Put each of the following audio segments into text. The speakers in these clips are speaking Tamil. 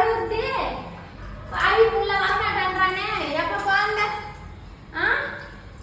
கழுவுறது பாவி புள்ள வரமாட்டான்றானே எப்ப போங்க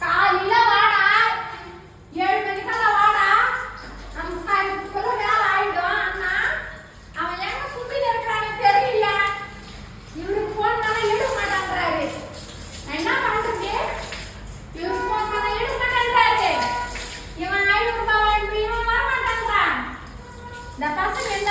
காலையில வாடா. ஏழு மணிக்கெல்லாம் வாடா. நம்ம சாயந்தரத்துக்குள்ள வேலை ஆயிடும். அண்ணா அவன் எங்க சுத்திட்டு இருக்கிறான்னு தெரியல. இவருக்கு போன் பண்ண எடுக்க மாட்டான்றாரு. என்ன பண்றது? இவருக்கு போன் பண்ண எடுக்க மாட்டான்றாரு. இவன் ஆயிரம் ரூபாய் வாங்கிட்டு இவன் வரமாட்டான்றான். இந்த பசங்க என்ன?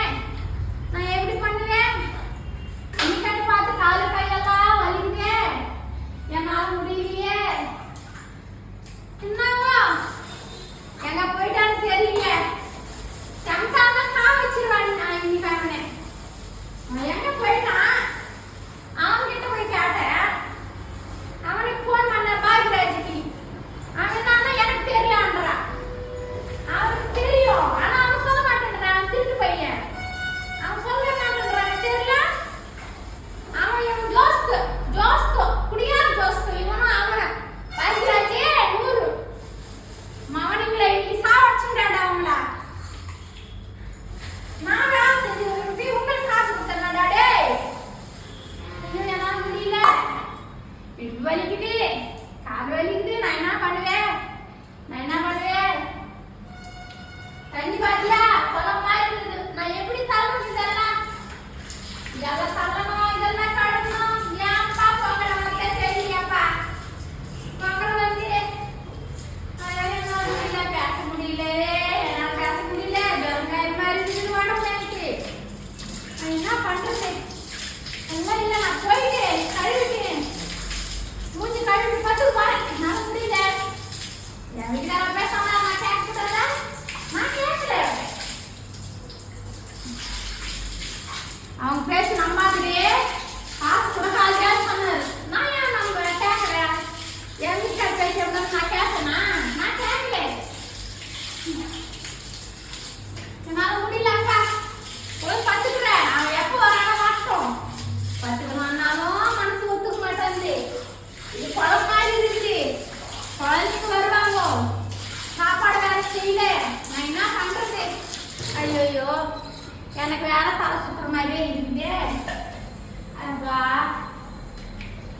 எனக்கு வேற தலை சுற்றுற மாதிரியே இருக்குது.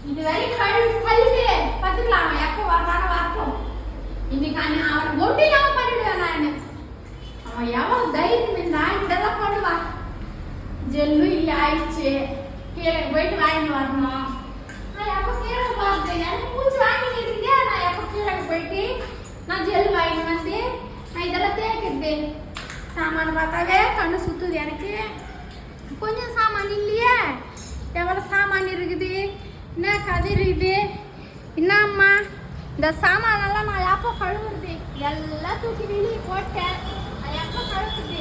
இது வரை கழு கழுது. பார்த்துக்கலாம்? எப்போ வர்றான்னு வரட்டும்? இன்னைக்கு அண்ணன் அவனை ஒட்டி இல்லாமல் பண்ணிடுவேன் நான். அவன் எவ்வளோ தைரியம் இருந்தா இதெல்லாம் பண்ணுவான் ஜெல்லு இல்லை ஆயிடுச்சு. கீழே போயிட்டு வாங்கிட்டு வரணும். நான் எப்போ கீழே பார்த்தேன் எனக்கு பூச்சி வாங்கிட்டு இருக்கேன் நான் எப்போ கீழே போயிட்டு நான் ஜெல் வாங்கிட்டு வந்து சாமான் பார்த்தாவே கண்ணு சுத்துது எனக்கு. கொஞ்சம் சாமான் இல்லையே? எவ்வளோ சாமான் இருக்குது? என்ன கதிர் இருக்குது? என்னம்மா? இந்த சாமானெல்லாம் நான் எப்போ கழுவுறது? எல்லாம் தூக்கி வெளியே போட்டேன். நான் எப்போ கழுவுறது?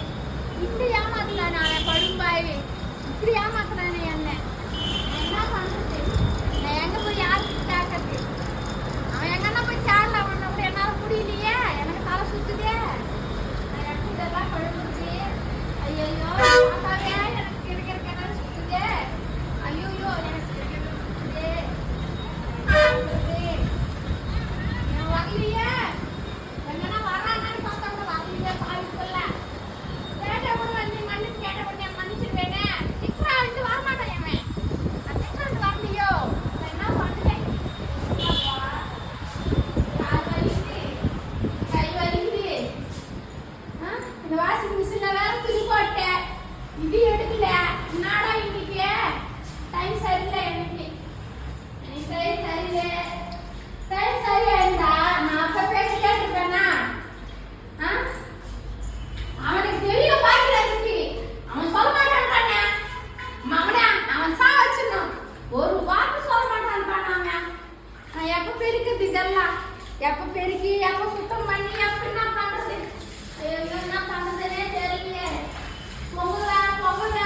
இப்படி ஏமாத்தினானே நான் கழும்பாய் இப்படி ஏமாத்தினானே என்ன. என்ன பண்ணுறது நான் எங்கே போய் யாருக்கு கேட்கறது? அவன் எங்கன்னா போய் சேரல? அவனை கூட என்னால் முடியலையே. எனக்கு தலை சுற்றுதே இருக்குது இதெல்லாம். எப்போ பெருக்கி எப்போ சுத்தம் பண்ணி எப்போ என்ன பண்ணுறது என்ன பண்ணுறதுனே தெரியல பொங்கல் பொங்கல்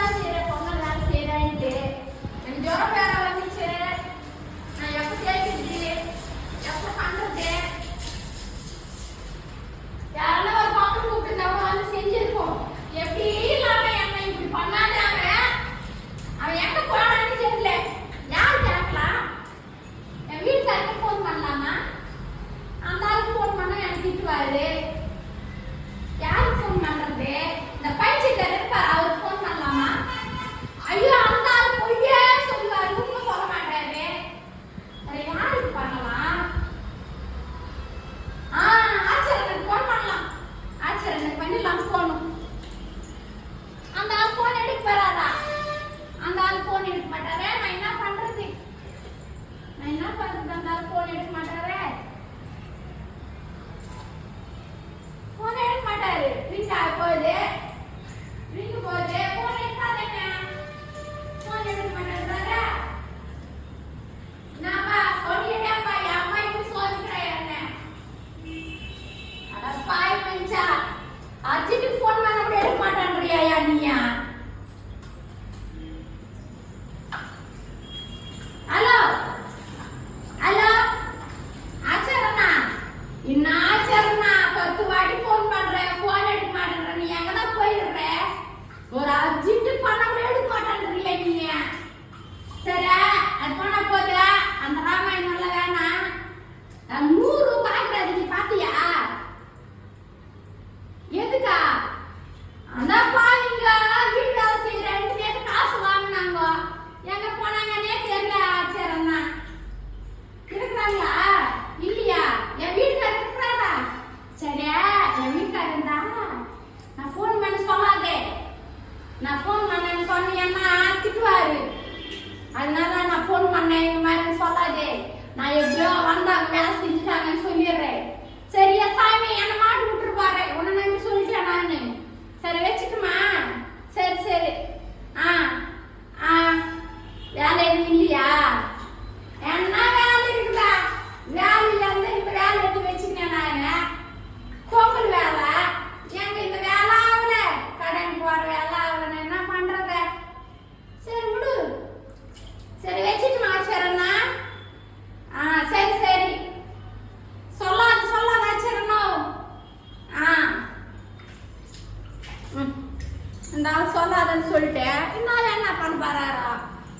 இந்த ஆள் சொல்லாதன்னு சொல்லிட்டேன். இந்த ஆள் என்ன பண்ண போறாரா?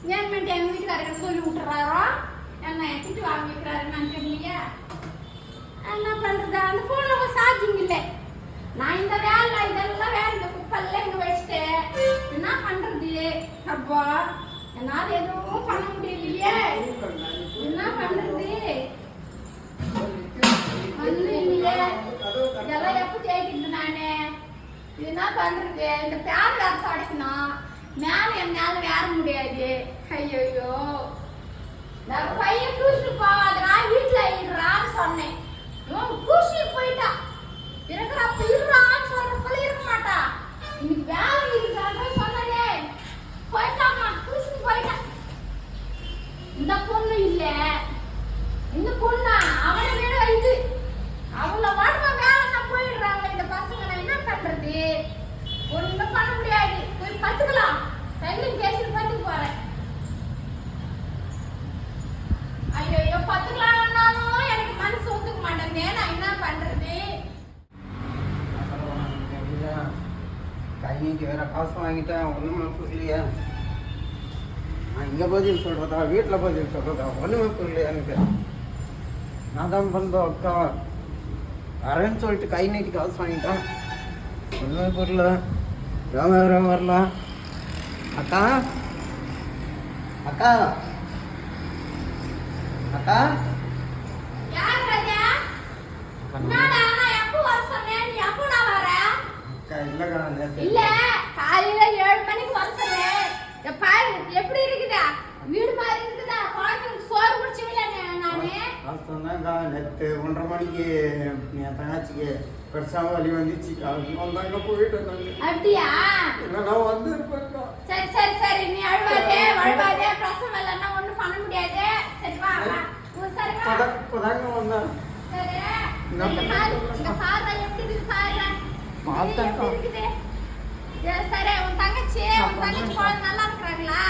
வேணுமெண்ட் எங்கள் வீட்டுக்காரங்க சொல்லி விட்டுறாரோ? என்ன திட்டு வாங்கிக்கிறாருன்னு என்னன்னு தெரியலையா? என்ன பண்ணுறது அந்த போன்ல சார்ஜிங் இல்லை. நான் இந்த வேலை இதெல்லாம் வேலை இந்த குப்பல்ல இங்கே வச்சுட்டு என்ன பண்ணுறது அப்போ என்னால் எதுவும் பண்ண முடியலையே. என்ன பண்ணுறது வந்து இல்லையே. இதெல்லாம் எப்போ தேய்க்கிறது நானே இது என்ன பண்றது இந்த பேன் வேற தொடக்கணும் மேல என் மேல வேற முடியாது. ஐயோ நான் பையன் டியூஷனுக்கு நான் வீட்டுல இருறான்னு சொன்னேன். இவன் டியூஷனுக்கு போயிட்டா. இருக்கிறப்ப இருறான்னு சொல்றப்பல இருக்க மாட்டா. இன்னைக்கு வேலை இருக்கான்னு சொன்னதே. போயிட்டாமா டியூஷனுக்கு போயிட்டா. இந்த பொண்ணு இல்ல. இந்த பொண்ணா அவனை வேணும் இது அவள வாடமா வேலை நான் போயிடுறாங்க இந்த பசங்க நான் என்ன பண்றது ஒண்ணும் பண்ண முடியாது. போய் பார்த்துக்கலாம் டைலிங் கேஸ் பத்துக்கு போறேன். ஐயோ பத்துக்கலாம்னாலும் எனக்கு மனசு ஒத்துக்க மாட்டேன் நான் என்ன பண்றது? கைக்கு வேற காசு வாங்கிட்டேன். ஒண்ணுமே புரியலையா நான் இங்கே பதில் சொல்கிறதா வீட்டில் பதில் சொல்கிறதா ஒன்றுமே புரியல எனக்கு. நான் தான் பண்ணோம் அக்கா. வரேன்னு சொல்லிட்டு கை நீட்டி காசு வாங்கிட்டேன். ஒன்றுமே புரியல வியாபாரம் வரல. அக்கா? அக்கா? அக்கா? இல்ல காலையில ஏழு மணிக்கு பாரு எப்படி இருக்குதா? காசு வந்தாக்கா நேற்று ஒன்றரை மணிக்கு என் தங்கச்சிக்கு பெருசாக வலி வந்துச்சு. காலையில் வந்தாங்க போயிட்டு வந்தாங்க அப்படியா? இல்லைன்னா வந்து இருப்பேன்க்கா சரி சரி சரி. நீ அழுவாதே அழுவாதே பிரசவம் இல்லைன்னா ஒண்ணும் பண்ண முடியாது. சரி வா இப்போதாங்க வந்தேன் தங்கச்சி உன் தங்கச்சி நல்லா இருக்கிறாங்களா?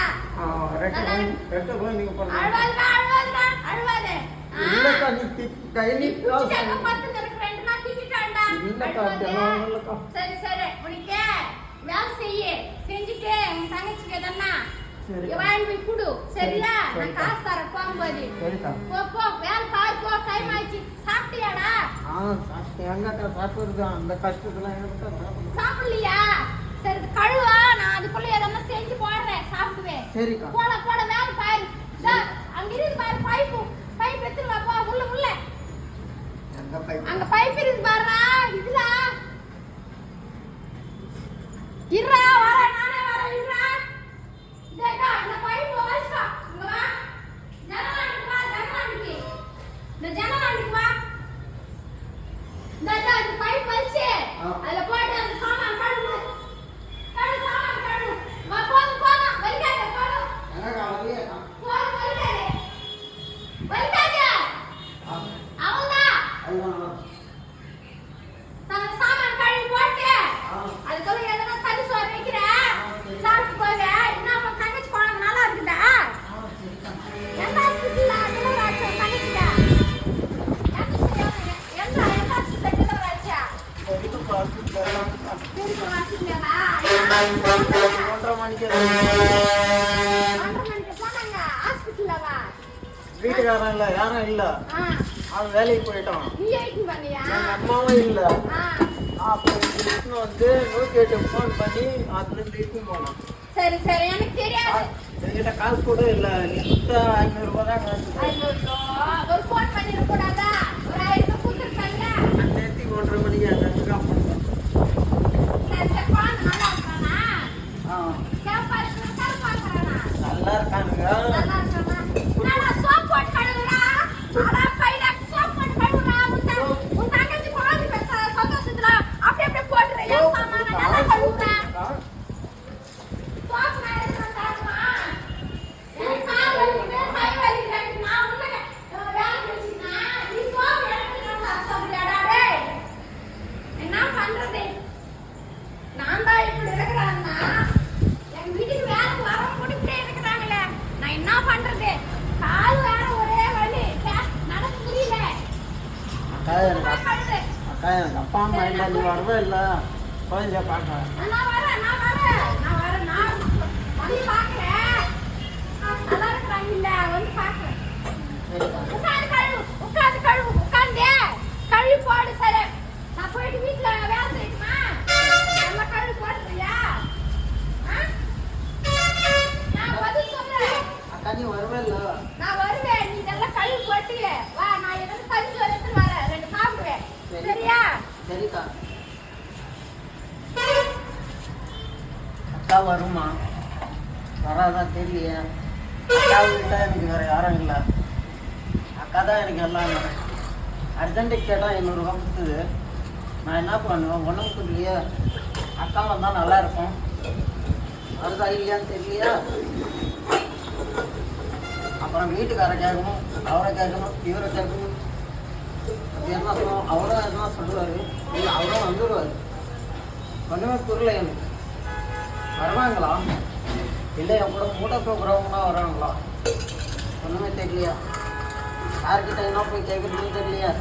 அழுவாதுடா அழுவாதுடா அழுவாதே. இல்லைக்கா நீ தி- கை நீ நீட்டி குச்சி காசு அங்க படுத்துன்னு இருக்க, ரெண்டு நாள் திட்டிட்டான்டா. இல்லைக்கா அழுவாதே. தினம் இல்லைக்கா. சரி சரி உனக்கு வேலை செய்யு. செஞ்சுட்டு உன் தங்கச்சிக்கு எதனா. வாங்கி போய் கொடு. சரியா? நான். காசு தரேன் போகும்போது போ போ வேலை பாரு போ. டைம் ஆயிடுச்சு. சாப்பிட்டியாடா? ஆ சாப்பிட்டு எங்கக்கா சாப்பிடுறது? அந்த கஷ்டத்துல சாப்பிடலையா? சரி கழுவா. நான் அதுக்குள்ள எதனா செஞ்சு போடுறேன் சாப்பிடுவேன். சரிக்கா. போட போட வேலை பாரு. இதோ, அங்க இருக்கு பாரு பைப்பு. பைப் எடுத்துட்டு வா போ உள்ள உள்ள எங்க பைப் அங்க பைப் இருக்கு பாருடா இதுல இருடா வரேன் நானே வரேன் இருடா இதேடா இந்த பைப் வச்சுக்கோ இங்க வா ஜனலாண்டிக்கு வா ஜனலாண்டிக்கு இந்த ஜனலாண்டிக்கு வா இந்த இந்த இந்த பைப் வச்சு ஆ. அதுல போட்டு அந்த சாமான் கழுவு கழுவு சாமான் கழுவு வா போதும் போதும் வலிக்காத போதும் எங்கக்கா வழியே போதும் வலிக்காத வலிக்காத ஆ அவள்தான் அதுதான் நம்ம சாமான் கழுவி போட்டு ஆ. அதுக்கப்புறம் எதனா தண்ணி சோறு வைக்கிறேன் சாப்பிட்டு போவேன் என்ன உன் தங்கச்சி குழம்பு நல்லா இருக்குதா ஆ சரிக்கா எந்த ஹாஸ்பிட்டல்ல டெலிவரி ஆச்சு உன் தங்கச்சிக்கு எந்த எந்த ஹாஸ்பிட்டல் டெலிவரி ஆச்சா எதுக்கு பார்த்து திருப்பி ஹாஸ்பிட்டலா ஒன்றரை மணிக்கு ஒன்றரை மணிக்கு போனாங்க ஹாஸ்பிட்டல்லவா வீட்டுக்காரன் இல்லை யாரும் இல்லை. அவன் வேலைக்கு போயிட்டான். நீ எங்கள் அம்மாவும் இல்லை. அப்போ இட்டுன்னு வந்து நூற்றி எட்டு ஃபோன் பண்ணி அதுலேருந்து இட்டுன்னு போனான். சரி சரி. எனக்கு தெரியாது. என்கிட்ட காசு கூட இல்லை. எத்த ஐநூறுரூவா தான் காசு. ஒரு ஃபோன் பண்ணிடக் கூடாதா ஒரு கொடுத்துருக்காங்க ஒன்றரை மணிக்கு அந்த நல்லா இருக்கானுங்க நல்லா இருக்கானா நல்லா சோப் போட்டு கழுவுடா அடா பைடா சோப் போட்டு கழுவுடா உன் த- உன் தங்கச்சி குழந்தை பெற்ற சந்தோஷத்துல அப்படி அப்படியே போட்டுரு ஏன் சாமான நல்லா கழுவுடா சோப் நான் எடுத்து தரமா எனக்கு கால் வலிக்குது கை வலிக்குது நான் உள்ள வேலை வச்சுனா நீ சோப் எடுத்து சொல்றியாடா டேய் என்ன பண்றது நான் தான் இப்படி இருக்கிறான்னா எங்க வீட்டுக்கு வேலைக்கு வர முடிப்பே இருக்கிறாங்களே நான் என்ன பண்றது கால் வேற ஒரே வலி கே- நடக்க முடியல அக்கா எனக்கு. அக்கா எனக்கு அப்பா அம்மா இல்லை நீ வரவே இல்லை. குழந்தைய பார்க்கிறேன் உட்காந்து உட்காந்து உட்காந்து கழுவி போடு சரி நான் போயிட்டு வீட்டுல வேலை செய்யணுமா நல்லா கழுவி போடுறியா ஆ? நான் பதில் சொல்றேன் அக்கா நீ வரவே இல்லை நான் வருவேன் நீ இதெல்லாம் கழுவி போட்டு வா நான் எதாவது கஞ்சி எடுத்துட்டு வரேன் ரெண்டு சாப்பிடுவேன் சரி. சரியா சரிக்கா அக்கா வருமா வராதான் தெரியலையே அக்கா விட்டா எனக்கு வேற யாரும் இல்லை அக்கா தான் எனக்கு எல்லாம் அர்ஜென்ட்டுக்கு கேட்டால் ஐநூறுரூவா கொடுத்தது நான் என்ன பண்ணுவேன்? ஒன்றும் கொடுக்கலையே அக்கா வந்தால் நல்லா இருக்கும். வருதா இல்லையான்னு தெரியலையா? அப்புறம் வீட்டுக்காரை கேட்கணும் அவரை கேட்கணும் இவரை கேட்கணும். என்ன சொல்லுவோம் அவரும் என்ன சொல்லுவார்? இல்லை அவரும் வந்துடுவார் ஒன்றுமே புரியல எனக்கு. வருவாங்களா? இல்லை என் கூட மூட தூக்குறவங்க வராங்களா? ஒன்றுமே தெரியலையா? யார்கிட்ட என்ன போய் கேட்குறதுன்னு தெரியலையா